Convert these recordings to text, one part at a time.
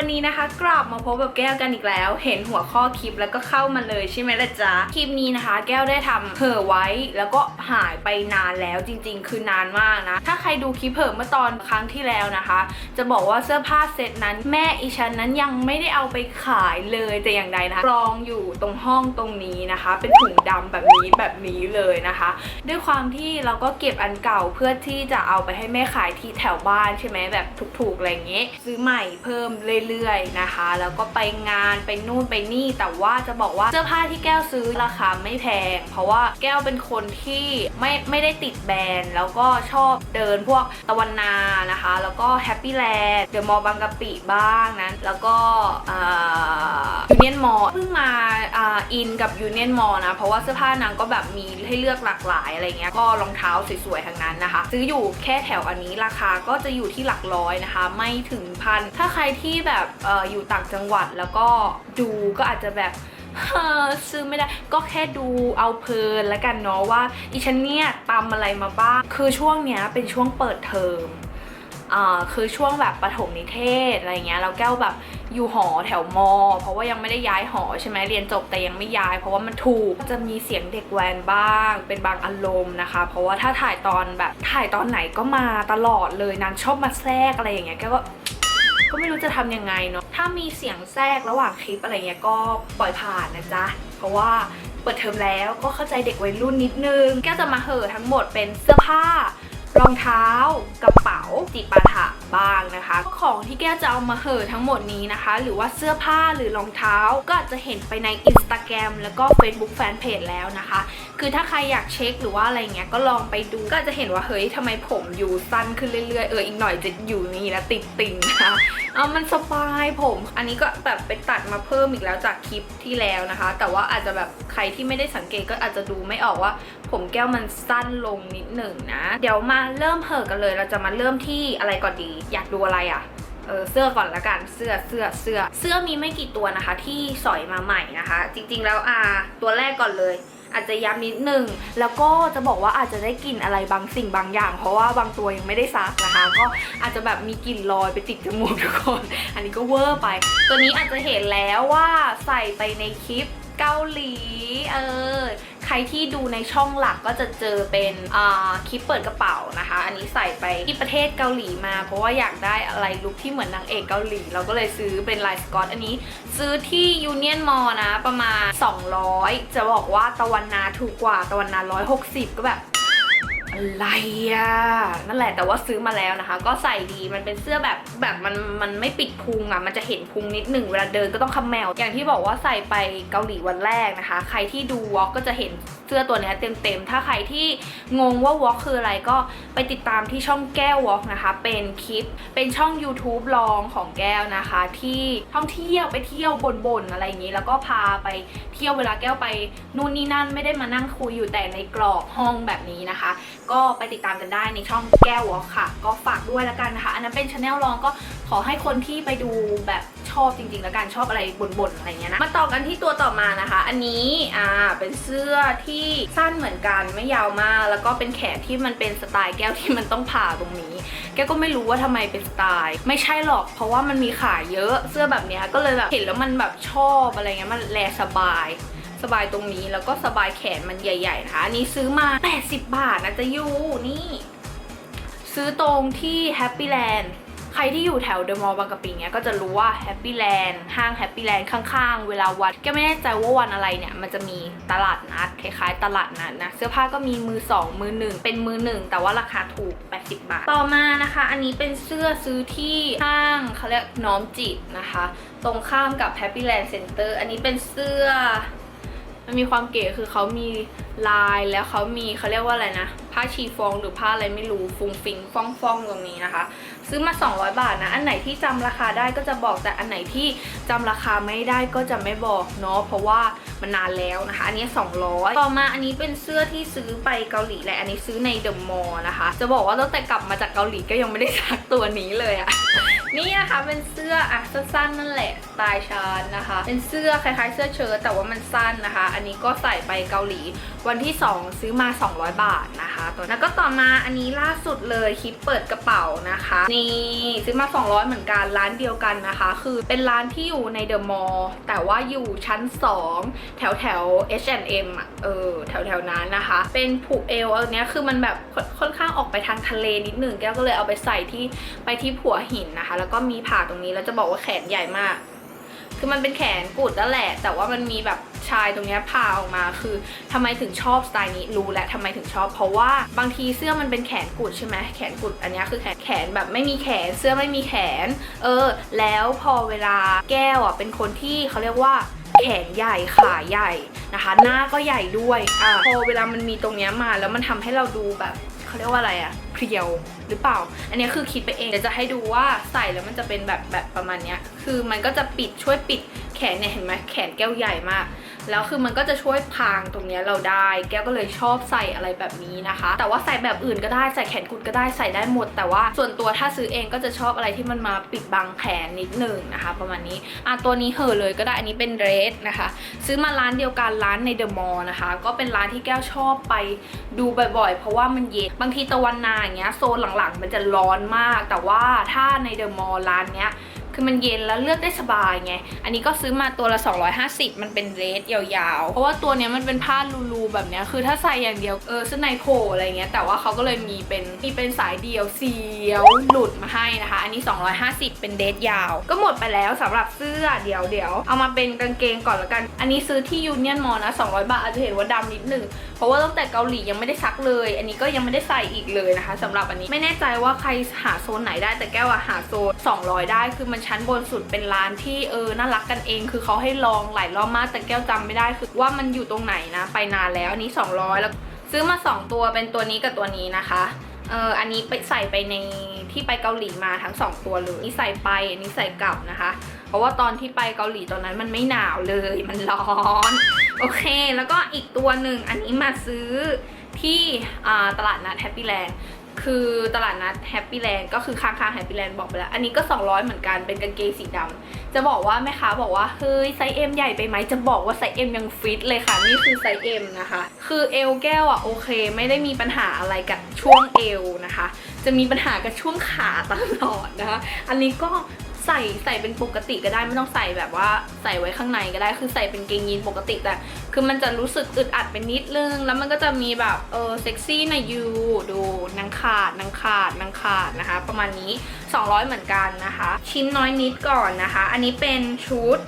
วันนี้นะคะ กลับมาพบกับแก้วกันอีกแล้ว เห็นหัวข้อคลิปแล้วก็เข้ามาเลยใช่ไหมล่ะจ๊ะ คลิปนี้นะคะ แก้วได้ทำเห่อไว้ แล้วก็หายไปนานแล้วจริง ๆ คือนานมากนะ ถ้าใครดูคลิปเห่อเมื่อตอนครั้งที่แล้วนะคะ จะบอกว่าเสื้อผ้าเซตนั้น แม่อีฉันนั้นยังไม่ได้เอาไปขายเลยแต่อย่างใดนะคะกรองอยู่ตรงห้องตรงนี้นะคะ เป็นถุงดำแบบนี้แบบนี้เลยนะคะ ด้วยความที่เราก็เก็บอันเก่าเพื่อที่จะเอาไปให้แม่ขายที่แถวบ้านใช่ไหมแบบถูกๆอะไรอย่างเงี้ยซื้อใหม่เพิ่มเรื่อยๆนะคะ แล้วก็ไปงานไปนู่นไปนี่ แต่ว่าจะบอกว่าเสื้อผ้าที่แก้วซื้อราคาไม่แพง เพราะว่าแก้วเป็นคนที่ไม่ไม่ได้ติดแบรนด์แล้วก็ชอบเดินพวกตะวันนานะคะ แล้วก็แฮปปี้แลนด์เดอะมอลล์บางกะปิบ้างนั้นแล้วก็ยูเนียนมอลเพิ่งมาอินกับยูเนียนมอลนะเพราะว่าเสื้อผ้านางก็แบบมีให้เลือกหลากหลายอะไรเงี้ยก็รองเท้าสวยๆทั้งนั้นนะคะ ซื้ออยู่แค่แถวอันนี้ราคาก็จะอยู่ที่หลักร้อยนะคะ ไม่ถึงพันถ้าใครที่แบบเอออยู่ต่างจังหวัดแล้วก็ดูก็อาจจะแบบซื้อไม่ได้ก็แค่ดูเอาเพลินแล้วกันเนาะว่าอีฉันเนี่ยตำอะไรมาบ้าง คือช่วงเนี้ยเป็นช่วงเปิดเทอมอ่าคือช่วงแบบประถมนิเทศอะไรเงี้ยแล้วแก้วแบบอยู่หอแถวมอ เพราะว่ายังไม่ได้ย้ายหอใช่ไหมเรียนจบแต่ยังไม่ย้าย เพราะว่ามันถูกจะมีเสียงเด็กแวนบ้าง เป็นบางอารมณ์นะคะ เพราะว่าถ้าถ่ายตอนแบบถ่ายตอนไหนก็มาตลอดเลยนางชอบมาแทรกอะไรอย่างเงี้ยแก้วก็ ก็ไม่รู้จะทำยังไงเนาะถ้ามีเสียงแทรกระหว่างคลิปอะไรเงี้ยก็ปล่อยผ่านนะจ๊ะ เพราะว่าเปิดเทอมแล้วก็เข้าใจเด็กวัยรุ่นนิดนึง แก้วจะมาเหอทั้งหมดเป็นเสื้อผ้า รองเท้ากระเป๋าจิปาถะบ้างนะคะ ของที่แก้วจะเอามาเหอทั้งหมดนี้นะคะ หรือว่าเสื้อผ้าหรือรองเท้าก็จจะเห็นไปใน Instagram แล้วก็ Facebook Fanpage แล้วนะคะ คือถ้าใครอยากเช็คหรือว่าอะไรเงี้ยก็ลองไปดูก็จะเห็นว่าเฮ้ยทำไมผมอยู่สั้นขึ้นเรื่อยๆเอออีกหน่อยจะอยู่นี่แล้วติดติ่งนะคะเอามันสบายผม อันนี้ก็แบบไปตัดมาเพิ่มอีกแล้วจากคลิปที่แล้วนะคะ แต่ว่าอาจจะแบบใครที่ไม่ได้สังเกตก็อาจจะดูไม่ออกว่า ผมแก้วมันสั้นลงนิดหนึ่งนะ เดี๋ยวมาเริ่มเหอกันเลย เราจะมาเริ่มที่อะไรก่อนดี อยากดูอะไรอะเออเสื้อก่อนละกันเสื้อเสื้อเสื้อเสื้อมีไม่กี่ตัวนะคะ ที่สอยมาใหม่นะคะ จริงๆแล้วอ่าตัวแรกก่อนเลย อาจจะย้ำนิดนึงแล้วก็จะบอกว่าอาจจะได้กลิ่นอะไรบางสิ่งบางอย่าง เพราะว่าบางตัวยังไม่ได้ซักนะคะ ก็อาจจะแบบมีกลิ่นลอยไปติดจมูกทุกคนอันนี้ก็เวอร์ไป ตัวนี้อาจจะเห็นแล้วว่าใส่ไปในคลิปเกาหลี เออ ใครที่ดูในช่องหลักก็จะเจอเป็นคลิปเปิดกระเป๋านะคะ อันนี้ใส่ไปที่ประเทศเกาหลีมา เพราะว่าอยากได้อะไรลุคที่เหมือนนางเอกเกาหลี เราก็เลยซื้อเป็นลายสกอตอันนี้ ซื้อที่ยูเนียนมอนะประมาณ 200 จะบอกว่าตะวันนาถูกกว่าตะวันนา160 ก็แบบ อะไรอะนั่นแหละแต่ว่าซื้อมาแล้วนะคะ ก็ใส่ดีมันเป็นเสื้อแบบแบบมันมันไม่ปิดพุงอะมันจะเห็นพุงนิดหนึ่งเวลาเดินก็ต้องคำแมว อย่างที่บอกว่าใส่ไปเกาหลีวันแรกนะคะ ใครที่ดูวอล์กก็จะเห็น เสื้อตัวนี้เต็มๆ ถ้าใครที่งงว่าวอล์กคืออะไรก็ไปติดตามที่ช่องแก้ววอล์กนะคะ เป็นคลิปเป็นช่อง YouTube ลองของแก้วนะคะ ที่ท่องเที่ยวไปเที่ยวบนๆอะไรอย่างนี้ แล้วก็พาไปเที่ยวเวลาแก้วไปนู่นนี่นั่นไม่ได้มานั่งคุยอยู่แต่ในกรอบห้องแบบนี้นะคะ ก็ไปติดตามกันได้ในช่องแก้ววอลค่ะ ก็ฝากด้วยละกันนะคะ อันนั้นเป็นชาแนลลองก็ขอให้คนที่ไปดูแบบ อบจริงๆ แล้วกันชอบอะไรบ่นๆอะไรเงี้ยนะมาต่อกันที่ตัวต่อมานะคะ อันนี้อ่าเป็นเสื้อที่สั้นเหมือนกันไม่ยาวมาก แล้วก็เป็นแขนที่มันเป็นสไตล์แก้วที่มันต้องผ่าตรงนี้ แกก็ไม่รู้ว่าทำไมเป็นสไตล์ ไม่ใช่หรอก เพราะว่ามันมีขายเยอะเสื้อแบบเนี้ยก็เลยแบบเห็นแล้วมันแบบชอบอะไรเงี้ยมันแลสบายสบายตรงนี้แล้วก็สบายแขนมันใหญ่ ๆ นะคะ อันนี้ซื้อมา 80 บาทนะจะอยู่นี่ ซื้อตรงที่แฮปปี้แลนด์ ใครที่อยู่แถวเดอะมอลล์บางกะปิเนี้ยก็จะรู้ว่าแฮปปี้แลนด์ห้างแฮปปี้แลนด์ข้างๆ เวลาวัดก็ไม่แน่ใจว่าวันอะไรเนี่ย มันจะมีตลาดนัดคล้ายๆ ตลาดนัดนะ เสื้อผ้าก็มีมือ 2 มือ 1 เป็นมือ 1 แต่ว่าราคาถูก 80 บาท ต่อมานะคะ อันนี้เป็นเสื้อซื้อที่ห้างเขาเรียกน้อมจิตนะคะ ตรงข้ามกับ Happy Land Center อันนี้เป็นเสื้อมันมีความเก๋คือเขามีลายแล้วเขามีเขาเรียกว่าอะไรนะ ผ้าชีฟองหรือผ้าอะไรไม่รู้ฟุงฟิงฟ่องฟ่องตรงนี้นะคะ ซื้อมา 200 บาทนะ อันไหนที่จำราคาได้ก็จะบอกแต่อันไหนที่จำราคาไม่ได้ก็จะไม่บอกเนาะเพราะว่ามันนานแล้วนะคะ อันนี้ 200 ต่อมาอันนี้เป็นเสื้อที่ซื้อไปเกาหลีแหละอันนี้ซื้อในเดอะมอลล์นะคะ จะบอกว่าตั้งแต่กลับมาจากเกาหลีก็ยังไม่ได้ซักตัวนี้เลยอะนี่นะคะเป็นเสื้ออะสั้นๆนั่นแหละสไตล์ชานนะคะ เป็นเสื้อคล้ายๆ เสื้อเชิ้ตแต่ว่ามันสั้นนะคะ อันนี้ก็ใส่ไปเกาหลี วันที่ 2 ซื้อมา 200 บาทนะคะตัวแล้วก็ต่อมาอันนี้ล่าสุดเลยคลิปเปิดกระเป๋านะคะนนี่ซื้อมา 200 เหมือนกันร้านเดียวกันนะคะ คือเป็นร้านที่อยู่ในเดอะมอลล์แต่ว่าอยู่ชั้น 2 แถวแถว H&M อะเออแถวแถวนั้นนะคะ เป็นผูกเอวอันเนี้ยคือมันแบบค่อนค่อนข้างออกไปทางทะเลนิดหนึ่งแก้วก็เลยเอาไปใส่ที่ไปที่ผัวหินนะคะ แล้วก็มีผ่าตรงนี้แล้วจะบอกว่าแขนใหญ่มาก คือมันเป็นแขนกุดนั่นแหละ แต่ว่ามันมีแบบชายตรงนี้ยผ่าออกมาคือทำไมถึงชอบสไตล์นี้รู้แล้วทำไมถึงชอบ เพราะว่าบางทีเสื้อมันเป็นแขนกุดใช่ไหมแขนกุดอันนี้คือแขนแขนแบบไม่มีแขนเสื้อไม่มีแขน เออ แล้วพอเวลาแก้วอะเป็นคนที่เขาเรียกว่าแขนใหญ่ขาใหญ่นะคะ หน้าก็ใหญ่ด้วยอ่าพอเวลามันมีตรงนี้มาแล้วมันทำให้เราดูแบบเขาเรียกว่าอะไรอะ เพรียวหรือเปล่า อันนี้คือคิดไปเองเดี๋ยวจะให้ดูว่าใส่แล้วมันจะเป็นแบบแบบประมาณนี้คือมันก็จะปิดช่วยปิดแขนเนี่ยเห็นไหมแขนแก้วใหญ่มาก แล้วคือมันก็จะช่วยพรางตรงนี้เราได้ แก้วก็เลยชอบใส่อะไรแบบนี้นะคะ แต่ว่าใส่แบบอื่นก็ได้ใส่แขนกุดก็ได้ใส่ได้หมด แต่ว่าส่วนตัวถ้าซื้อเองก็จะชอบอะไรที่มันมาปิดบังแขนนิดหนึ่งนะคะ ประมาณนี้อะตัวนี้เหอเลยก็ได้อันนี้เป็นเรสนะคะ ซื้อมาร้านเดียวกันร้านในเดอะมอลล์นะคะ ก็เป็นร้านที่แก้วชอบไปดูบ่อยๆ เพราะว่ามันเย็นบางทีตะวันนาอย่างเงี้ยโซนหลังๆ มันจะร้อนมาก แต่ว่าถ้าในเดอะมอลล์ร้านเนี้ย คือมันเย็นแล้วเลือกได้สบายไง อันนี้ก็ซื้อมาตัวละ 250 มันเป็นเรสยาวๆ เพราะว่าตัวเนี้ยมันเป็นผ้าลูๆแบบเนี้ย คือถ้าใส่อย่างเดียว เออเสื้อในโผล่อะไรเงี้ย แต่ว่าเขาก็เลยมีเป็น มีเป็นสายเดียวเสียวหลุดมาให้นะคะ อันนี้ 250 เป็นเดทยาว ก็หมดไปแล้วสำหรับเสื้อเดี๋ยวเดี๋ยวเอามาเป็นกางเกงก่อนละกัน อันนี้ซื้อที่ยูเนียนมอลนะ 200 บาทอาจจะเห็นว่าดำนิดหนึ่งเพราะว่าตั้งแต่เกาหลียังไม่ได้ซักเลย อันนี้ก็ยังไม่ได้ใส่อีกเลยนะคะสำหรับอันนี้ไม่แน่ใจว่าใครหาโซนไหนได้แต่แก้วอะหาโซน 200 ได้คือมันชั้นบนสุดเป็นร้านที่เออน่ารักกันเอง คือเขาให้ลองหลายรอบมากแต่แก้วจำไม่ได้คือว่ามันอยู่ตรงไหนนะ ไปนานแล้วอันนี้ 200 แล้วซื้อมา 2 ตัวเป็นตัวนี้กับตัวนี้นะคะเอออันนี้ไปใส่ไปในที่ไปเกาหลีมาทั้ง 2 ตัวเลยนี่ใส่ไปอันนี้ใส่กลับนะคะ เพราะว่าตอนที่ไปเกาหลีตอนนั้นมันไม่หนาวเลยมันร้อนโอเค แล้วก็อีกตัวหนึ่งอันนี้มาซื้อที่ตลาดนัดแฮปปี้แลนด์ คือตลาดนัดแฮปปี้แลนด์ก็คือค้างๆแฮปปี้แลนด์บอกไปแล้ว อันนี้ก็ 200 เหมือนกันเป็นกางเกงสีดำจะบอกว่าแม่ค้าบอกว่า เฮ้ย ไซส์เอ็มใหญ่ไปไหมจะบอกว่าไซส์เอ็มยังฟิตเลยค่ะ นี่คือไซส์เอ็มนะคะ คือเอวแก้วอะโอเค ไม่ได้มีปัญหาอะไรกับช่วงเอวนะคะ จะมีปัญหากับช่วงขาตลอดนะคะ อันนี้ก็ ใส่ใส่เป็นปกติก็ได้ไม่ต้องใส่แบบว่าใส่ไว้ข้างในก็ได้คือใส่เป็นเกงยีนปกติแต่ คือมันจะรู้สึกอึดอัดเป็นนิดนึง แล้วมันก็จะมีแบบเออเซ็กซี่นะยูดูนางขาดนางขาดนางขาดนะคะ ประมาณนี้ 200 เหมือนกันนะคะ ชิ้นน้อยนิดก่อนนะคะ อันนี้เป็นชุด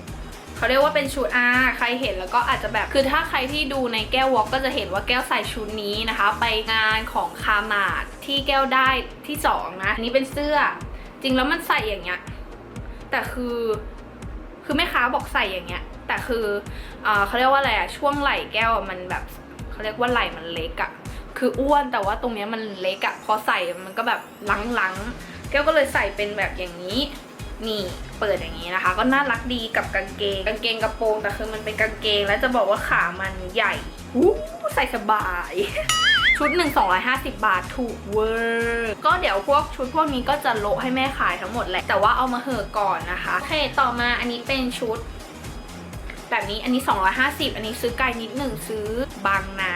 เขาเรียกว่าเป็นชุดอาใครเห็นแล้วก็อาจจะแบบ คือถ้าใครที่ดูในแก้ววอล์กก็จะเห็นว่าแก้วใส่ชุดนี้นะคะ ไปงานของคามาดที่แก้วได้ที่สองนะ อันนี้เป็นเสื้อ จริงแล้วมันใส่อย่างเงี้ย แต่คือ คือแม่ค้าบอกใส่อย่างเงี้ย แต่คือเอ่อเขาเรียกว่าอะไรอะช่วงไหล่แก้วมันแบบเขาเรียกว่าไหล่มันเล็กอะคืออ้วนแต่ว่าตรงเนี้ยมันเล็กอะพอใส่มันก็แบบลังๆแก้วก็เลยใส่เป็นแบบอย่างนี้นี่เปิดอย่างนี้นะคะ ก็น่ารักดีกับกางเกงกางเกงกระโปรงแต่คือมันเป็นกางเกง แล้วจะบอกว่าขามันใหญ่อู้ใส่สบาย ชุดหนึ่ง250 บาทถูกเวอร์ก็เดี๋ยวพวกชุดพวกนี้ก็จะโละให้แม่ขายทั้งหมดแหละแต่ว่าเอามาเหอะก่อนนะคะโอเคต่อมาอันนี้เป็นชุด แบบนี้อันนี้ 250 อันนี้ซื้อไกลนิดหนึ่งซื้อบางนา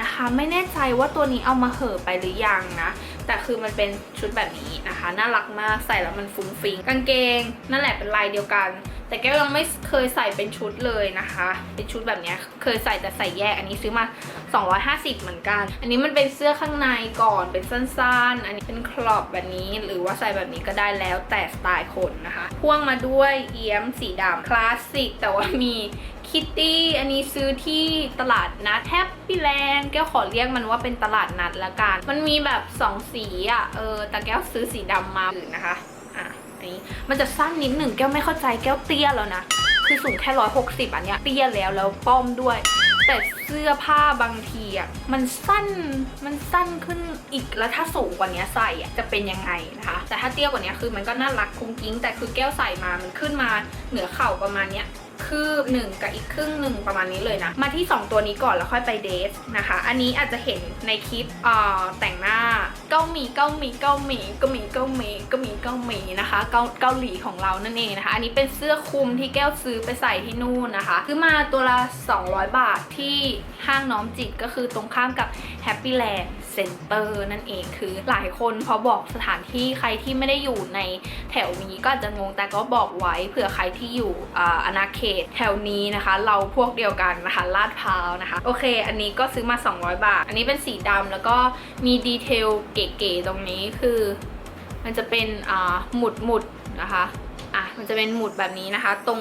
นะคะ ไม่แน่ใจว่าตัวนี้เอามาเหอะไปหรือยังนะ แต่คือมันเป็นชุดแบบนี้นะคะ น่ารักมากใส่แล้วมันฟุ้งฟิงกางเกง นั่นแหละเป็นลายเดียวกัน แต่แก้วยังไม่เคยใส่เป็นชุดเลยนะคะ เป็นชุดแบบเนี้ยเคยใส่แต่ใส่แยกอันนี้ซื้อมา 250 เหมือนกัน อันนี้มันเป็นเสื้อข้างในก่อนเป็นสั้นๆ อันนี้เป็นครอบแบบนี้ หรือว่าใส่แบบนี้ก็ได้แล้วแต่สไตล์คนนะคะพ่วงมาด้วยเอี้ยมสีดำคลาสสิกแต่ว่ามี คิตตี้อันนี้ซื้อที่ตลาดนัดแฮปปี้แลนด์แก้วขอเรียกมันว่าเป็นตลาดนัดละกัน มันมีแบบสองสีอะเออแต่แก้วซื้อสีดำมาอื่นนะคะอะอันนี้มันจะสั้นนิดหนึ่งแก้วไม่เข้าใจแก้วเตี้ยแล้วนะ คือสูงแค่ร้อยหกสิบอันเนี้ยเตี้ยแล้วแล้วป้อมด้วย แต่เสื้อผ้าบางทีอะมันสั้นมันสั้นขึ้นอีกแล้วถ้าสูงกว่านี้ใส่อะจะเป็นยังไงนะคะ แต่ถ้าเตี้ยกว่านี้คือมันก็น่ารักคุ้งกิ้ง แต่คือแก้วใส่มามันขึ้นมาเหนือเข่าประมาณเนี้ย คืบหนึ่งกับอีกครึ่งหนึ่งประมาณนี้เลยนะ มาที่ 2 ตัวนี้ก่อนแล้วค่อยไปเดทนะคะ อันนี้อาจจะเห็นในคลิปเอ่อแต่งหน้าเกาหมีเกาหมีเกาหมีเกาหมีเกาหมีเกาหมีเกาหมีนะคะเกาเกาหลีของเรานั่นเองนะคะ อันนี้เป็นเสื้อคลุมที่แก้วซื้อไปใส่ที่นู่นนะคะซื้อมาตัวละ 200 บาทที่ห้างน้อมจิตก็คือตรงข้ามกับ Happy Land เซ็นเตอร์นั่นเองคือหลายคนพอบอกสถานที่ใครที่ไม่ได้อยู่ในแถวนี้ก็อาจจะงงแต่ก็บอกไว้เผื่อใครที่อยู่อ่าอาณาเขตแถวนี้นะคะ เราพวกเดียวกันนะคะลาดพร้าวนะคะ โอเค อันนี้ก็ซื้อมา 200 บาท อันนี้เป็นสีดำแล้วก็มีดีเทลเก๋ๆตรงนี้คือ มันจะเป็นอ่าหมุดหมุดๆนะคะอะมันจะเป็นหมุดแบบนี้นะคะ ตรง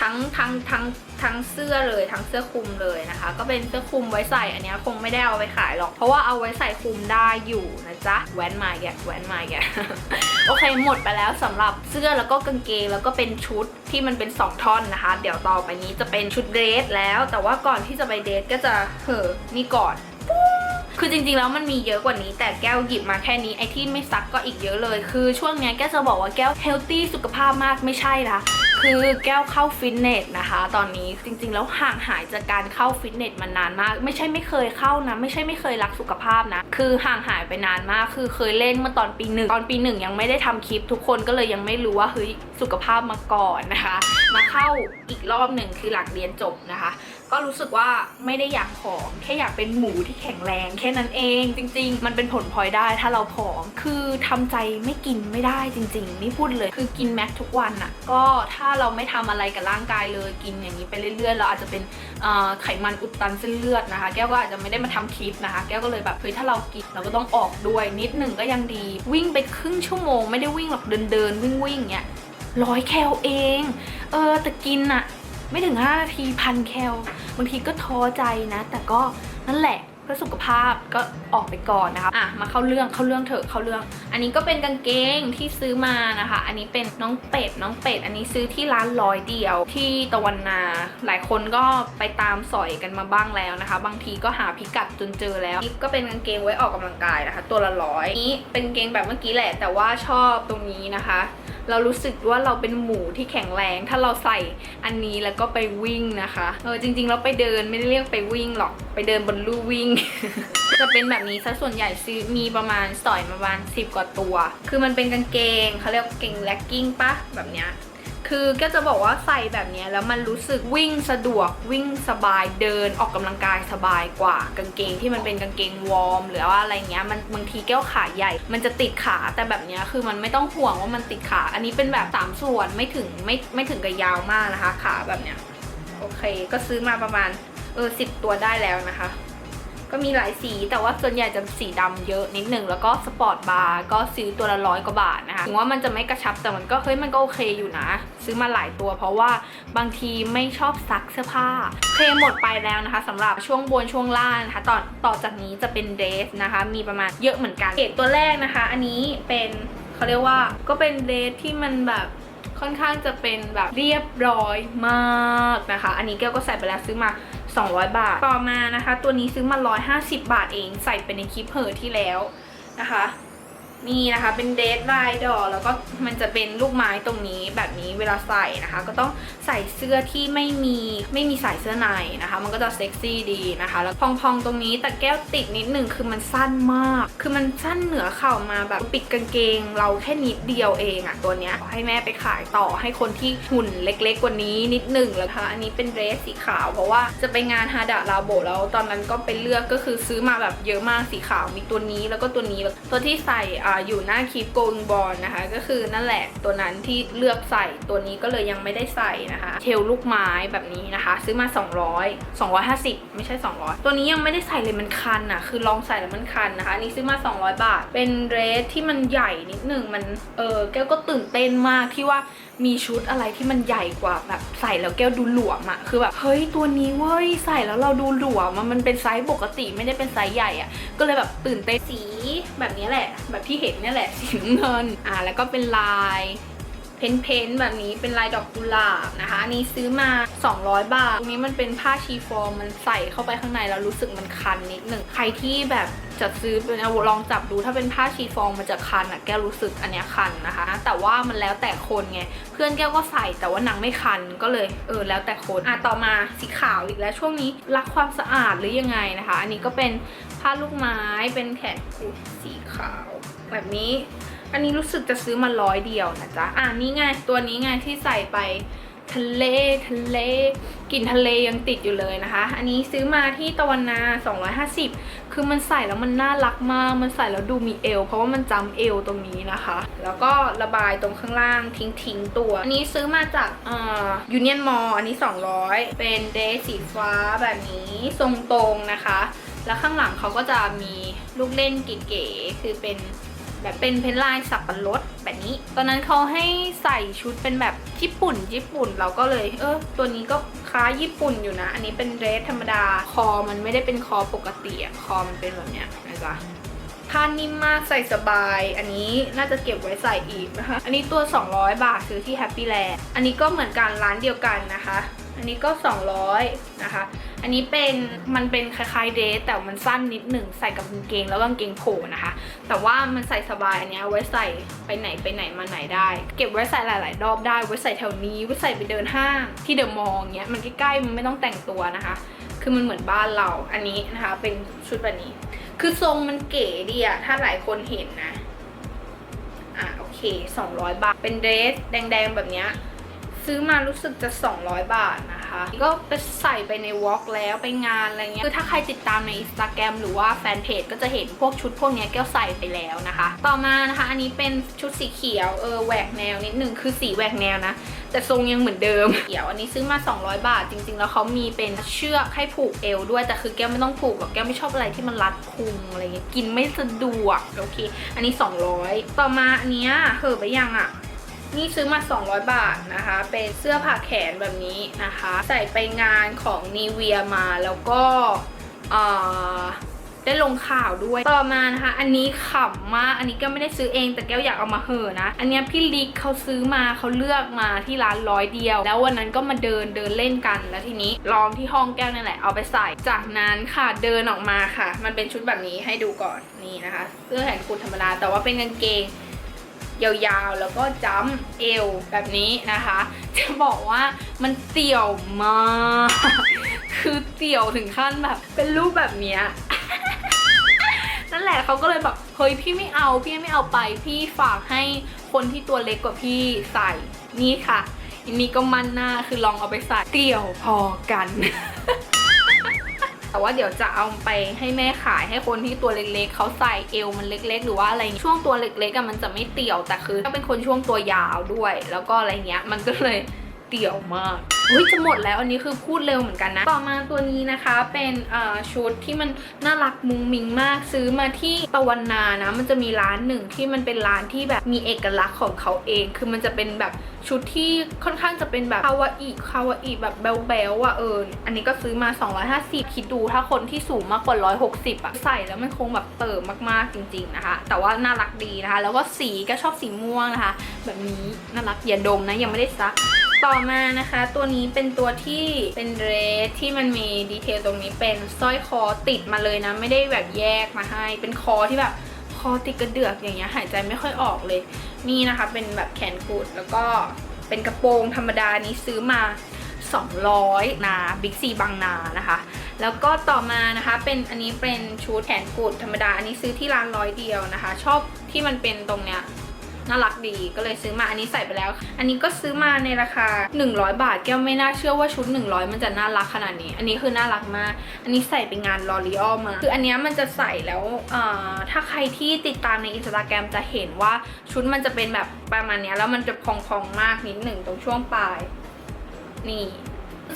ทั้งทั้งทั้ง ทั้งเสื้อเลยทั้งเสื้อคลุมเลยนะคะ ก็เป็นเสื้อคลุมไว้ใส่อันนี้คงไม่ได้เอาไปขายหรอก เพราะว่าเอาไว้ใส่คลุมได้อยู่นะจ๊ะแว้นมาแกแว้นมาแกโอเคหมดไปแล้วสำหรับเสื้อแล้วก็กางเกงแล้วก็เป็นชุดที่มันเป็น 2 ท่อนนะคะ เดี๋ยวต่อไปนี้จะเป็นชุดเดรสแล้ว แต่ว่าก่อนที่จะไปเดทก็จะเห่อนี่ก่อนคือจริงๆ แล้วมันมีเยอะกว่านี้ แต่แก้วหยิบมาแค่นี้ไอ้ที่ไม่ซักก็อีกเยอะเลย คือช่วงนี้แก้วจะบอกว่าแก้วเฮลตี้สุขภาพมากไม่ใช่นะ คือแก้วเข้าฟิตเนสนะคะ ตอนนี้จริงๆ แล้วห่างหายจากการเข้าฟิตเนสมานานมาก ไม่ใช่ไม่เคยเข้านะ ไม่ใช่ไม่เคยรักสุขภาพนะ คือห่างหายไปนานมาก คือเคยเล่นเมื่อตอนปีหนึ่งตอนปีหนึ่งยังไม่ได้ทำคลิป ทุกคนก็เลยยังไม่รู้ว่าเฮ้ยสุขภาพมาก่อนนะคะ มาเข้าอีกรอบหนึ่งคือหลังเรียนจบนะคะ ก็รู้สึกว่าไม่ได้อยากผอม แค่อยากเป็นหมูที่แข็งแรง แค่นั้นเอง จริง ๆ มันเป็นผลพลอยได้ถ้าเราผอม คือทำใจไม่กินไม่ได้จริง ๆ นี่พูดเลย คือกินแม็กทุกวันอะ่ะก็ถ้าเราไม่ทำอะไรกับร่างกายเลยกินอย่างนี้ไปเรื่อยๆ เราอาจจะเป็นไขมันอุดตันเส้นเลือดนะคะ แก้วก็อาจจะไม่ได้มาทำคลิปนะคะ แก้วก็เลยแบบเฮ้ยถ้าเรากินเราก็ต้องออกด้วยนิดหนึ่งก็ยังดี วิ่งไปครึ่งชั่วโมงไม่ได้วิ่งหรอกเดินเดินวิ่งวิ่งเนี้ยร้อยแคลเอง เออแต่กินอะ ไม่ถึง 5 นาทีพันแคลบางทีก็ท้อใจนะ แต่ก็นั่นแหละเพื่อสุขภาพก็ออกไปก่อนนะคะอะมาเข้าเรื่องเข้าเรื่องเถอะเข้าเรื่อง อันนี้ก็เป็นกางเกงที่ซื้อมานะคะ อันนี้เป็นน้องเป็ดน้องเป็ด อันนี้ซื้อที่ร้านร้อยเดียวที่ตะวันนา หลายคนก็ไปตามสอยกันมาบ้างแล้วนะคะ บางทีก็หาพิกัดจนเจอแล้วนี่ก็เป็นกางเกงไว้ออกกำลังกายนะคะ ตัวละร้อยนี้เป็นกางเกงแบบเมื่อกี้แหละ แต่ว่าชอบตรงนี้นะคะ เรารู้สึกว่าเราเป็นหมูที่แข็งแรง ถ้าเราใส่อันนี้แล้วก็ไปวิ่งนะคะเออจริงๆเราไปเดินไม่ได้เรียกไปวิ่งหรอกไปเดินบนลู่วิ่ง จะเป็นแบบนี้ซะส่วนใหญ่ซื้อมีประมาณสอยมาประมาณ 10 กว่าตัว คือมันเป็นกางเกงเขาเรียกกางเกงแล็กกิ้งปะแบบเนี้ย คือก็จะบอกว่าใส่แบบนี้แล้วมันรู้สึกวิ่งสะดวกวิ่งสบายเดินออกกำลังกายสบายกว่ากางเกงที่มันเป็นกางเกงวอร์มหรือว่าอะไรเงี้ยมันบางทีแก้วขาใหญ่ มันจะติดขาแต่แบบนี้คือมันไม่ต้องห่วงว่ามันติดขา อันนี้เป็นแบบสามส่วนไม่ถึงไม่ไม่ถึงกับยาวมากนะคะ ขาแบบเนี้ยโอเค ก็ซื้อมาประมาณเออสิบตัวได้แล้วนะคะ ก็มีหลายสีแต่ว่าส่วนใหญ่จะสีดำเยอะนิดหนึ่งแล้วก็สปอร์ตบาร์ก็ซื้อตัวละร้อยกว่าบาทนะคะถึงว่ามันจะไม่กระชับแต่มันก็เฮ้ยมันก็โอเคอยู่นะ ซื้อมาหลายตัว เพราะว่าบางทีไม่ชอบซักเสื้อผ้าโอเคหมดไปแล้วนะคะสำหรับช่วงบนช่วงล่างนะคะต่อต่อจากนี้จะเป็นเดรสนะคะ มีประมาณเยอะเหมือนกันเกรดตัวแรกนะคะ อันนี้เป็นเขาเรียกว่าก็เป็นเดรสที่มันแบบค่อนข้างจะเป็นแบบเรียบร้อยมากนะคะ อันนี้แก้วก็ใส่ไปแล้วซื้อมา 200 บาท ต่อมานะคะ ตัวนี้ซื้อมา 150 บาทเอง ใส่ไปในคลิปเหอที่แล้วนะคะ นี่นะคะเป็นเดทลายดอกแล้วก็มันจะเป็นลูกไม้ตรงนี้แบบนี้เวลาใส่นะคะ ก็ต้องใส่เสื้อที่ไม่มีไม่มีสายเสื้อในนะคะ มันก็จะเซ็กซี่ดีนะคะ แล้วพองๆตรงนี้แต่แก้วติดนิดหนึ่งคือมันสั้นมาก คือมันสั้นเหนือเข่ามาแบบปิดกางเกง เราแค่นิดเดียวเองอะตัวเนี้ยให้แม่ไปขายต่อให้คนที่หุ่นเล็กๆกว่านี้นิดหนึ่งแล้วค่ะอันนี้เป็นเดรสสีขาว เพราะว่าจะไปงานฮาดะลาโบแล้วตอนนั้นก็ไปเลือกก็คือซื้อมาแบบเยอะมากสีขาวมีตัวนี้แล้วก็ตัวนี้แล้วตัวที่ใส่อยู่หน้าคลิปโกลบอลนะคะ ก็คือนั่นแหละตัวนั้นที่เลือกใส่ตัวนี้ก็เลยยังไม่ได้ใส่นะคะเทลลูกไม้แบบนี้นะคะ ซื้อมา 200 250 ไม่ใช่ 200 ตัวนี้ยังไม่ได้ใส่เลยมันคันอะคือลองใส่แล้วมันคันนะคะนนี้ซื้อมา 200 บาท เป็นเรสที่มันใหญ่นิดหนึ่งมันเออแก้วก็ตื่นเต้นมากที่ว่ามีชุดอะไรที่มันใหญ่กว่าแบบใส่แล้วแก้วดูหลวมอะคือแบบเฮ้ยตัวนี้เว้ยใส่แล้วเราดูหลวมมันเป็นไซส์ปกติไม่ได้เป็นไซส์ใหญ่อะก็เลยแบบตื่นเต้นสีแบบนี้แหละ แบบที่เห็นเนี่ยแหละสีน้ำเงินอ่าแล้วก็เป็นลายเพ้นเพ้นๆแบบนี้เป็นลายดอกกุหลาบนะคะอันนี้ซื้อมา 200 บาทตรงนี้มันเป็นผ้าชีฟองมันใส่เข้าไปข้างในแล้วรู้สึกมันคันนิดหนึ่งใครที่แบบจะซื้อเป็นลองจับดูถ้าเป็นผ้าชีฟองมันจะคันอะแก้วรู้สึกอันนี้คันนะคะ แต่ว่ามันแล้วแต่คนไงเพื่อนแก้วก็ใส่แต่ว่านางไม่คันก็เลยเออแล้วแต่คนอะต่อมาสีขาวอีกแล้วช่วงนี้รักความสะอาดหรือยังไงนะคะ อันนี้ก็เป็นผ้าลูกไม้เป็นแขนกุดสีขาว แบบนี้ อันนี้รู้สึกจะซื้อมาร้อยเดียวนะจ๊ะ อ่านี่ไงตัวนี้ไงที่ใส่ไปทะเลทะเลกลิ่นทะเลยังติดอยู่เลยนะคะ อันนี้ซื้อมาที่ตะวันนา 250 คือมันใส่แล้วมันน่ารักมาก มันใส่แล้วดูมีเอว เพราะว่ามันจำเอวตรงนี้นะคะ แล้วก็ระบายตรงข้างล่างทิ้งทิ้งๆตัว อันนี้ซื้อมาจากเอ่อยูเนียนมออันนี้ 200 เป็นเดสีฟ้าแบบนี้ทรงตรงนะคะ แล้วข้างหลังเขาก็จะมีลูกเล่นเก๋ๆคือเป็น แบบเป็นเพนลายสับปะรดแบบนี้ ตอนนั้นเขาให้ใส่ชุดเป็นแบบญี่ปุ่น ญี่ปุ่นเราก็เลย เออตัวนี้ก็คล้ายญี่ปุ่นอยู่นะ อันนี้เป็นเดรสธรรมดา คอมันไม่ได้เป็นคอปกติอะคอมันเป็นแบบเนี้ยนะจ๊ะผ้านิ่มมากใส่สบาย อันนี้น่าจะเก็บไว้ใส่อีกนะคะ อันนี้ตัว 200 บาทซื้อที่ Happy Land อันนี้ก็เหมือนกันร้านเดียวกันนะคะ อันนี้ก็ 200 นะคะ อันนี้เป็นมันเป็นคล้ายๆเดรสแต่มันสั้นนิดหนึ่งใส่กับกางเกงแล้วกางเกงโผล่นะคะ แต่ว่ามันใส่สบายอันนี้ไว้ใส่ไปไหนไปไหนมาไหนได้ เก็บไว้ใส่หลาย ๆ รอบได้ไว้ใส่แถวนี้ไว้ใส่ไปเดินห้างที่เดอะมอลล์เงี้ยมันใกล้ๆมันไม่ต้องแต่งตัวนะคะ คือมันเหมือนบ้านเราอันนี้นะคะ เป็นชุดแบบนี้ คือทรงมันเก๋ดีอะถ้าหลายคนเห็นนะอะโอเค 200 บาทเป็นเดรสแดง ๆ แบบเนี้ย ซื้อมารู้สึกจะ 200 บาทนะคะ ก็ไปใส่ไปในวอล์กแล้วไปงานอะไรเงี้ย คือถ้าใครติดตามในอินสตาแกรมหรือว่าแฟนเพจก็จะเห็นพวกชุดพวกนี้แก้วใส่ไปแล้วนะคะ ต่อมานะคะ อันนี้เป็นชุดสีเขียว เออแหวกแนวนิดนึง คือสีแหวกแนวนะแต่ทรงยังเหมือนเดิมเขียวอันนี้ซื้อมา 200 บาท จริง ๆ แล้วเขามีเป็นเชือกให้ผูกเอวด้วย แต่คือแก้วไม่ต้องผูกหรอกแก้วไม่ชอบอะไรที่มันรัดพุงอะไรเงี้ย กินไม่สะดวก โอเค อันนี้ 200 ต่อมาอันเนี้ยเหอไปยังอะ นี่ซื้อมา 200 บาทนะคะ เป็นเสื้อผ้าแขนแบบนี้นะคะ ใส่ไปงานของนีเวียมาแล้วก็ได้ลงข่าวด้วย ต่อมานะคะ อันนี้ขำมาก อันนี้ก็ไม่ได้ซื้อเองแต่แก้วอยากเอามาเหอนะ อันเนี้ยพี่ลิกเขาซื้อมาเขาเลือกมาที่ร้านร้อยเดียว แล้ววันนั้นก็มาเดินเดินเล่นกัน แล้วทีนี้ลองที่ห้องแก้วนั่นแหละเอาไปใส่ จากนั้นค่ะเดินออกมาค่ะ มันเป็นชุดแบบนี้ให้ดูก่อนนี่นะคะ เสื้อแขนกุดธรรมดาแต่ว่าเป็นกางเกง ยาวๆ แล้วก็จ้ำเอวแบบนี้นะคะ จะบอกว่ามันเตี่ยวมาก คือเตี่ยวถึงขั้นแบบ เป็นรูปแบบเนี้ยนั่นแหละเขาก็เลยแบบเฮ้ยพี่ไม่เอาพี่ไม่เอาไปพี่ฝากให้คนที่ตัวเล็กกว่าพี่ใส่นี่ค่ะอันนี้ก็มันหน้าคือลองเอาไปใส่เตี่ยวพอกัน แต่ว่าเดี๋ยวจะเอาไปให้แม่ขายให้คนที่ตัวเล็กๆเขาใส่เอวมันเล็ก ๆ หรือว่าอะไรช่วงตัวเล็กๆอะมันจะไม่เตี่ยวแต่คือถ้าเป็นคนช่วงตัวยาวด้วย แล้วก็อะไรเงี้ยมันก็เลยเตี่ยวมาก เฮ้ยจะหมดแล้วอันนี้คือพูดเร็วเหมือนกันนะ ต่อมาตัวนี้นะคะเป็นชุดที่มันน่ารักมุงมิงมากซื้อมาที่ตะวันนานะ มันจะมีร้านหนึ่งที่มันเป็นร้านที่แบบมีเอกลักษณ์ของเขาเอง คือมันจะเป็นแบบชุดที่ค่อนข้างจะเป็นแบบคาวาอิคาวาอิแบบแบลๆอะเอออันนี้ก็ซื้อมา 250 คิดดูถ้าคนที่สูงมากกว่า 160อะใส่แล้วมันคงแบบเติมมากๆจริง ๆนะคะ แต่ว่าน่ารักดีนะคะ แล้วก็สีก็ชอบสีม่วงนะคะ แบบนี้น่ารักอย่าดมนะยังไม่ได้ซักต่อมานะคะ ตัวนี้เป็นตัวที่เป็นเรสที่มันมีดีเทลตรงนี้เป็นสร้อยคอติดมาเลยนะ ไม่ได้แบบแยกมาให้ เป็นคอที่แบบคอติดกระเดือกอย่างเงี้ยหายใจไม่ค่อยออกเลย นี่นะคะเป็นแบบแขนกุดแล้วก็เป็นกระโปรงธรรมดานี้ซื้อมา 200 นาบิ๊กซีบางนานะคะ แล้วก็ต่อมานะคะเป็นอันนี้เป็นชุดแขนกุดธรรมดา อันนี้ซื้อที่ร้านร้อยเดียวนะคะ ชอบที่มันเป็นตรงเนี้ย น่ารักดีก็เลยซื้อมาอันนี้ใส่ไปแล้ว อันนี้ก็ซื้อมาในราคา 100 บาทแก้วไม่น่าเชื่อว่าชุด 100 มันจะน่ารักขนาดนี้ อันนี้คือน่ารักมาก อันนี้ใส่ไปงานลอรีออมาคืออันนี้มันจะใส่แล้วถ้าใครที่ติดตามในอินสตาแกรมจะเห็นว่าชุดมันจะเป็นแบบประมาณนี้แล้วมันจะพองๆมากนิดหนึ่งตรงช่วงปลาย นี่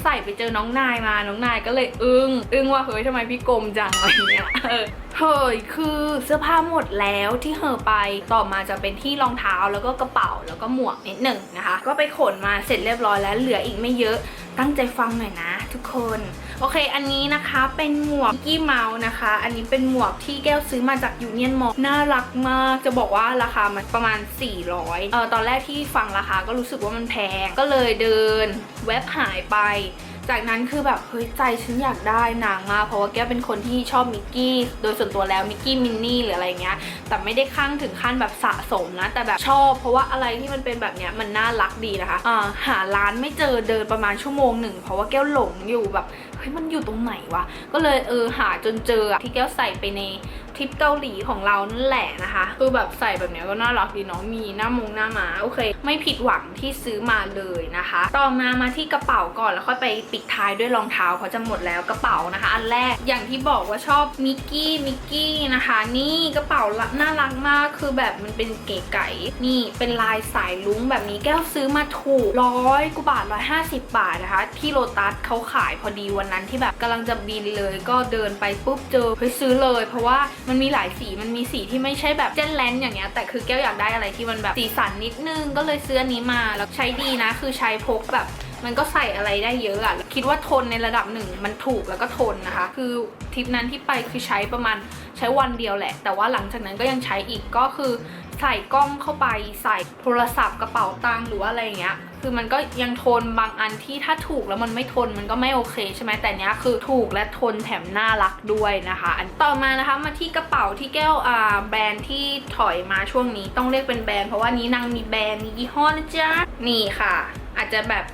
ใส่ไปเจอน้องนายมาน้องนายก็เลยอึ้งอึ้งว่าเฮ้ยทำไมพี่กลมจังอะไรเงี้ยเออเฮ้ยคือเสื้อผ้าหมดแล้วที่เหอไปต่อมาจะเป็นที่รองเท้าแล้วก็กระเป๋าแล้วก็หมวกนิดหนึ่งนะคะ ก็ไปขนมาเสร็จเรียบร้อยแล้วเหลืออีกไม่เยอะตั้งใจฟังหน่อยนะ ทุกคน โอเค อันนี้นะคะเป็นหมวกกี้เมาส์นะคะ อันนี้เป็นหมวกที่แก้วซื้อมาจากยูเนียนมอลน่ารักมาก จะบอกว่าราคามันประมาณ 400เอ่อตอนแรกที่ฟังราคาก็รู้สึกว่ามันแพง ก็เลยเดินแวบหายไปจากนั้นคือแบบเฮ้ยใจฉันอยากได้นางมากเพราะว่าแก้วเป็นคนที่ชอบมิกกี้โดยส่วนตัวแล้วมิกกี้มินนี่หรืออะไรเงี้ยแต่ไม่ได้ข้างถึงขั้นแบบสะสมนะ แต่แบบชอบเพราะว่าอะไรที่มันเป็นแบบเนี้ยมันน่ารักดีนะคะอ่าหาร้านไม่เจอเดินประมาณชั่วโมงหนึ่งเพราะว่าแก้วหลงอยู่แบบ ฮ้ยมันอยู่ตรงไหนวะ ก็เลยเออหาจนเจออะที่แก้วใส่ไปในทริปเกาหลีของเรานั่นแหละนะคะคือแบบใส่แบบนี้ก็น่ารักดีเนาะมีหน้ามงหน้ามาโอเค ไม่ผิดหวังที่ซื้อมาเลยนะคะ ต่อมามาที่กระเป๋าก่อนแล้วค่อยไปปิดท้ายด้วยรองเท้าเพราะจะหมดแล้วกระเป๋านะคะ อันแรกอย่างที่บอกว่าชอบมิกกี้มิกกี้นะคะ นี่กระเป๋าละน่ารักมากคือแบบมันเป็นเก๋ไก๋นี่เป็นลายสายลุ้งแบบนี้แก้วซื้อมาถูกร้อยกว่าบาทร้อยห้าสิบบาทนะคะ ที่โลตัสเขาขายพอดีวันนั้นที่แบบกำลังจะบินเลยก็เดินไปปุ๊บเจอเฮ้ยซื้อเลย เพราะว่ามันมีหลายสีมันมีสีที่ไม่ใช่แบบเจนแลนอย่างเงี้ยแต่คือแก้วอยากได้อะไรที่มันแบบสีสันนิดนึงก็เลยซื้ออันนี้มาแล้วใช้ดีนะ คือใช้พกแบบมันก็ใส่อะไรได้เยอะอะคิดว่าทนในระดับหนึ่งมันถูกแล้วก็ทนนะคะ คือทริปนั้นที่ไปคือใช้ประมาณใช้วันเดียวแหละ แต่ว่าหลังจากนั้นก็ยังใช้อีกก็คือใส่กล้องเข้าไปใส่โทรศัพท์กระเป๋าตังค์หรือว่าอะไรอย่างเงี้ย คือมันก็ยังทนบางอันที่ถ้าถูกแล้วมันไม่ทนมันก็ไม่โอเคใช่ไหมแต่เนี้ยคือถูกและทนแถมน่ารักด้วยนะคะอันต่อมานะคะมาที่กระเป๋าที่แก้วอ่าแบรนด์ที่ถอยมาช่วงนี้ต้องเรียกเป็นแบรนด์เพราะว่านี้นางมีแบรนด์มียี่ห้อนะจ๊ะนี่ค่ะ อาจจะแบบ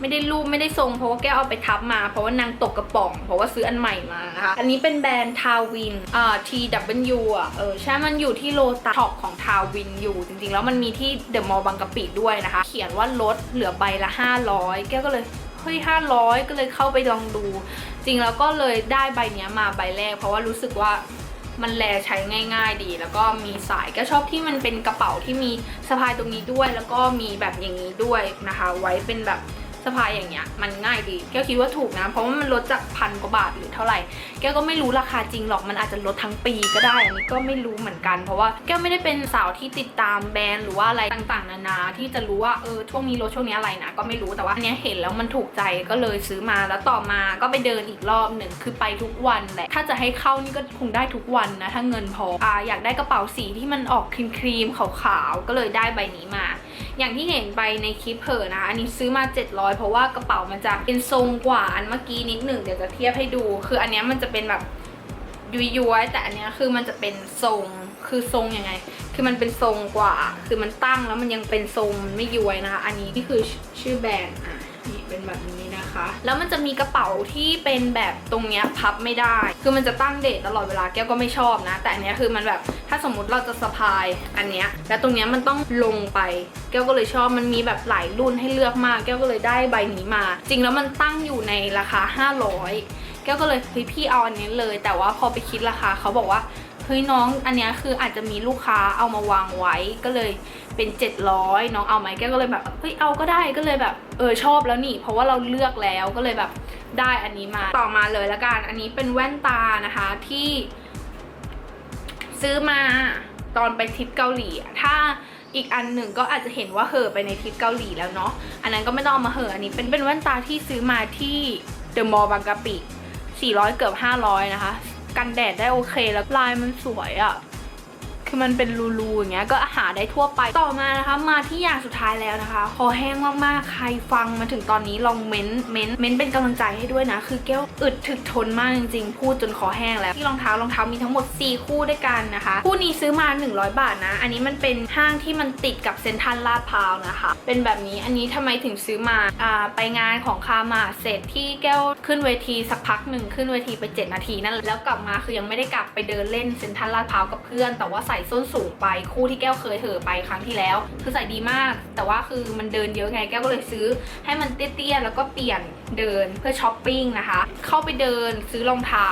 ไม่ได้รูปไม่ได้ทรงเพราะว่าแก้วเอาไปทับมา เพราะว่านางตกกระป๋อง เพราะว่าซื้ออันใหม่มานะคะ อันนี้เป็นแบรนด์ทาวินอ่า TW อะเออใช่มันอยู่ที่โลตัสช็อปของทาวินอยู่ จริงๆ แล้วมันมีที่เดอะมอลล์บางกะปิด้วยนะคะ เขียนว่าลดเหลือใบละ 500 แก้วก็เลยเฮ้ย500ก็เลยเข้าไปลองดู จริงแล้วก็เลยได้ใบเนี้ยมาใบแรก เพราะว่ารู้สึกว่ามันแลใช้ง่าย ๆ ดี แล้วก็มีสายก็ชอบที่มันเป็นกระเป๋าที่มีสะพายตรงนี้ด้วย แล้วก็มีแบบอย่างนี้ด้วยนะคะ ไว้เป็นแบบ สะพายอย่างเงี้ยมันง่ายดีแก้วคิดว่าถูกนะ เพราะว่ามันลดจากพันกว่าบาทหรือเท่าไหร่ แก้วก็ไม่รู้ราคาจริงหรอกมันอาจจะลดทั้งปีก็ได้อันนี้ก็ไม่รู้เหมือนกัน เพราะว่าแก้วไม่ได้เป็นสาวที่ติดตามแบรนด์หรือว่าอะไรต่างๆ นานาที่จะรู้ว่าเออช่วงนี้ลดช่วงนี้อะไรนะ ก็ไม่รู้แต่ว่าอันนี้เห็นแล้วมันถูกใจก็เลยซื้อมาแล้วต่อมาก็ไปเดินอีกรอบหนึ่งคือไปทุกวันแหละถ้าจะให้เข้านี่ก็คงได้ทุกวันนะถ้าเงินพออ่าอยากได้กระเป๋าสีที่มันออกครีมๆขาวๆก็เลยได้ใบนี้มาอย่างที่เห็นไปในคลิปเผอนะ อันนี้ซื้อมา 700 เพราะว่ากระเป๋ามันจะเป็นทรงกว่าอันเมื่อกี้นิดหนึ่งเดี๋ยวจะเทียบให้ดู คืออันนี้มันจะเป็นแบบยุยย้วยๆแต่อันนี้คือมันจะเป็นทรงคือทรงยังไง คือมันเป็นทรงกว่า คือมันตั้งแล้วมันยังเป็นทรงไม่ย้วยนะคะ อันนี้นี่คือชื่อแบรนด์อะนี่เป็นแบบนี้ นะคะ แล้วมันจะมีกระเป๋าที่เป็นแบบตรงเนี้ยพับไม่ได้ คือมันจะตั้งเดทตลอดเวลาแก้วก็ไม่ชอบนะ แต่อันเนี้ยคือมันแบบถ้าสมมุติเราจะสะพายอันเนี้ยแล้วตรงเนี้ยมันต้องลงไป แก้วก็เลยชอบมันมีแบบหลายรุ่นให้เลือกมาก แก้วก็เลยได้ใบนี้มา จริงแล้วมันตั้งอยู่ในราคา 500แก้วก็เลยเฮ้ยพี่เอาอันนี้เลย แต่ว่าพอไปคิดราคาเขาบอกว่า เฮ้ยน้องอันเนี้ยคืออาจจะมีลูกค้าเอามาวางไว้ก็เลยเป็น 700 น้องเอาไหมแก้วก็เลยแบบเฮ้ยเอาก็ได้ก็เลยแบบเออชอบแล้วนี่ เพราะว่าเราเลือกแล้วก็เลยแบบได้อันนี้มาต่อมาเลยละกัน อันนี้เป็นแว่นตานะคะที่ ซื้อมาตอนไปทริปเกาหลีถ้าอีกอันหนึ่งก็อาจจะเห็นว่าเหอไปในทริปเกาหลีแล้วเนาะอันนั้นก็ไม่ต้องมาเหออันนี้เป็นเป็นแว่นตาที่ซื้อมาที่เดอะมอลล์บางกะปิ400 เกือบ 500 นะคะ กันแดดได้โอเคแล้วลายมันสวยอะ่ะ คือมันเป็นรูๆอย่างเงี้ยก็หาได้ทั่วไปต่อมานะคะมาที่อย่างสุดท้ายแล้วนะคะคอแห้งมากๆใครฟังมาถึงตอนนี้ลองเม้นเม้นเม้นเป็นกำลังใจให้ด้วยนะ คือแก้วอึดถึกทนมากจริงๆ พูดจนคอแห้งแล้วที่รองเท้ารองเท้ามีทั้งหมด 4 คู่ด้วยกันนะคะ คู่นี้ซื้อมา 100 บาทนะ อันนี้มันเป็นห้างที่มันติดกับเซ็นทรัลลาดพร้าวนะคะ เป็นแบบนี้อันนี้ทำไมถึงซื้อมาอ่าไปงานของคามาเสร็จที่แก้วขึ้นเวทีสักพักหนึ่งขึ้นเวทีไป 7 นาทีนั่นแหละแล้วกลับมาคือยังไม่ได้กลับไปเดินเล่นเซ็นทรัลลาดพร้าวกับเพื่อนแต่ว่าใส่ส้นสูงไปคู่ที่แก้วเคยเถอไปครั้งที่แล้ว คือใส่ดีมาก แต่ว่าคือมันเดินเยอะไงแก้วก็เลยซื้อ ให้มันเตี้ยๆแล้วก็เปลี่ยนเดินเพื่อช้อปปิ้งนะคะ เข้าไปเดินซื้อรองเท้า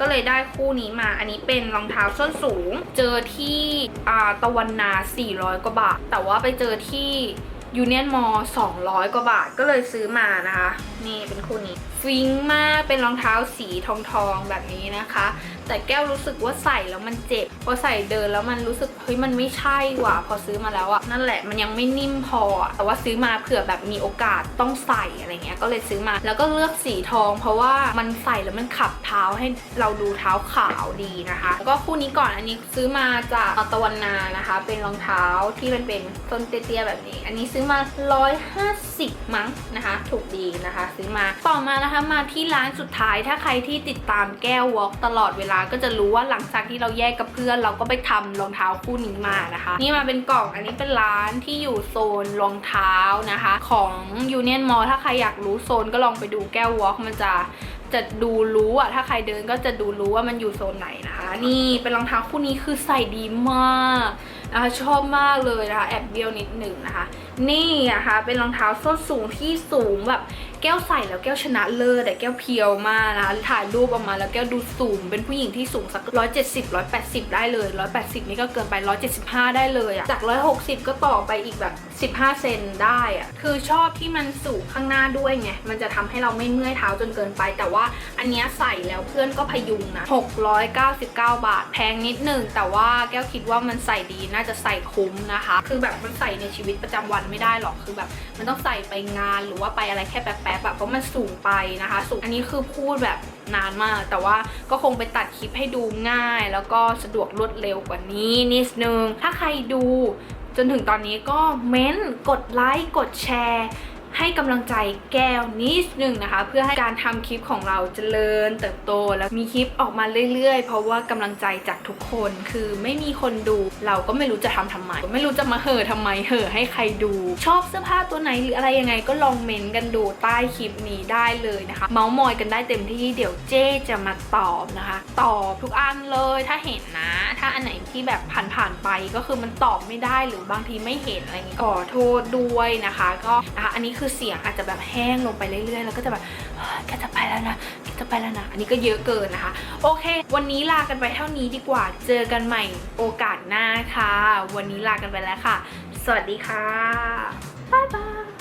ก็เลยได้คู่นี้มา อันนี้เป็นรองเท้าส้นสูง เจอที่อาตะวันนา 400 กว่าบาท แต่ว่าไปเจอที่ยูเนียนมอ200 กว่าบาท ก็เลยซื้อมานะคะ นี่เป็นคู่นี้ ฟิงมากเป็นรองเท้าสีทองทองๆแบบนี้นะคะ แต่แก้วรู้สึกว่าใส่แล้วมันเจ็บพอใส่เดินแล้วมันรู้สึกเฮ้ยมันไม่ใช่ว่ะพอซื้อมาแล้วอะนั่นแหละมันยังไม่นิ่มพอ แต่ว่าซื้อมาเผื่อแบบมีโอกาสต้องใส่อะไรเงี้ยก็เลยซื้อมา แล้วก็เลือกสีทอง เพราะว่ามันใส่แล้วมันขับเท้าให้เราดูเท้าขาวดีนะคะแล้วก็คู่นี้ก่อนอันนี้ซื้อมาจากตะวันนานะคะ เป็นรองเท้าที่มันเป็นส้นเตี้ยๆแบบนี้ อันนี้ซื้อมา 150 มั้งนะคะ ถูกดีนะคะ ซื้อมาต่อมานะคะมาที่ร้านสุดท้ายถ้าใครที่ติดตามแก้ววอล์กตลอดเวลาก็จะรู้ว่าหลังจากที่เราแยกกับเพื่อน เราก็ไปทำรองเท้าคู่นี้มานะคะ นี่มาเป็นกล่องอันนี้เป็นร้านที่อยู่โซนรองเท้านะคะ ของ Union Mall ถ้าใครอยากรู้โซนก็ลองไปดูแก้ววอล์กมันจะจะดูรู้อะถ้าใครเดินก็จะดูรู้ว่ามันอยู่โซนไหนนะคะ นี่เป็นรองเท้าคู่นี้คือใส่ดีมาก นะคะชอบมากเลยนะคะแอบเบี้ยวนิดหนึ่งนะคะ นี่นะคะเป็นรองเท้าส้นสูงที่สูงแบบแก้วใส่แล้วแก้วชนะเลิศแต่แก้วเพียวมากนะคะถ่ายรูปออกมาแล้วแก้วดูสูง เป็นผู้หญิงที่สูงสัก 170 180 ได้เลย 180 นี่ก็เกินไป 175 ได้เลยอะจาก 160 ก็ต่อไปอีกแบบ 15 เซนได้อะคือชอบที่มันสูงข้างหน้าด้วยไง มันจะทำให้เราไม่เมื่อยเท้าจนเกินไป แต่ว่าอันนี้ใส่แล้วเพื่อนก็พยุงนะ 699 บาท แพงนิดหนึ่งแต่ว่าแก้วคิดว่ามันใส่ดีน่าจะใส่คุ้มนะคะ คือแบบมันใส่ในชีวิตประจำวันไม่ได้หรอกคือแบบ มันต้องใส่ไปงานหรือว่าไปอะไรแค่แป๊บๆแบบเพราะมันสูงไปนะคะ สูงอันนี้คือพูดแบบนานมาก แต่ว่าก็คงไปตัดคลิปให้ดูง่าย แล้วก็สะดวกรวดเร็วกว่านี้นิดนึง ถ้าใครดูจนถึงตอนนี้ก็เม้นต์กดไลค์ กดแชร์ ให้กำลังใจแก้วนิดนึงนะคะ เพื่อให้การทำคลิปของเราเจริญเติบโต แล้วมีคลิปออกมาเรื่อยๆ เพราะว่ากำลังใจจากทุกคนคือไม่มีคนดู เราก็ไม่รู้จะทำทำไม ไม่รู้จะมาเห่อทำไมเห่อให้ใครดู ชอบเสื้อผ้าตัวไหนหรืออะไรยังไงก็ลองเมนกันดูใต้คลิปนี้ได้เลยนะคะ เมาส์มอยกันได้เต็มที่เดี๋ยวเจ๊จะมาตอบนะคะ ตอบทุกอันเลยถ้าเห็นนะ ถ้าอันไหนที่แบบผ่านๆไปก็คือมันตอบไม่ได้หรือบางทีไม่เห็นอะไรอย่างงี้ขอโทษด้วยนะคะ ก็นะคะอันนี้คือเสียงอาจจะแบบแห้งลงไปเรื่อยๆ แล้วก็จะแบบแกจะไปแล้วนะแกจะไปแล้วนะ อันนี้ก็เยอะเกินนะคะ โอเค วันนี้ลากันไปเท่านี้ดีกว่า เจอกันใหม่โอกาสหน้าค่ะ วันนี้ลากันไปแล้วค่ะ สวัสดีค่ะ บ๊ายบาย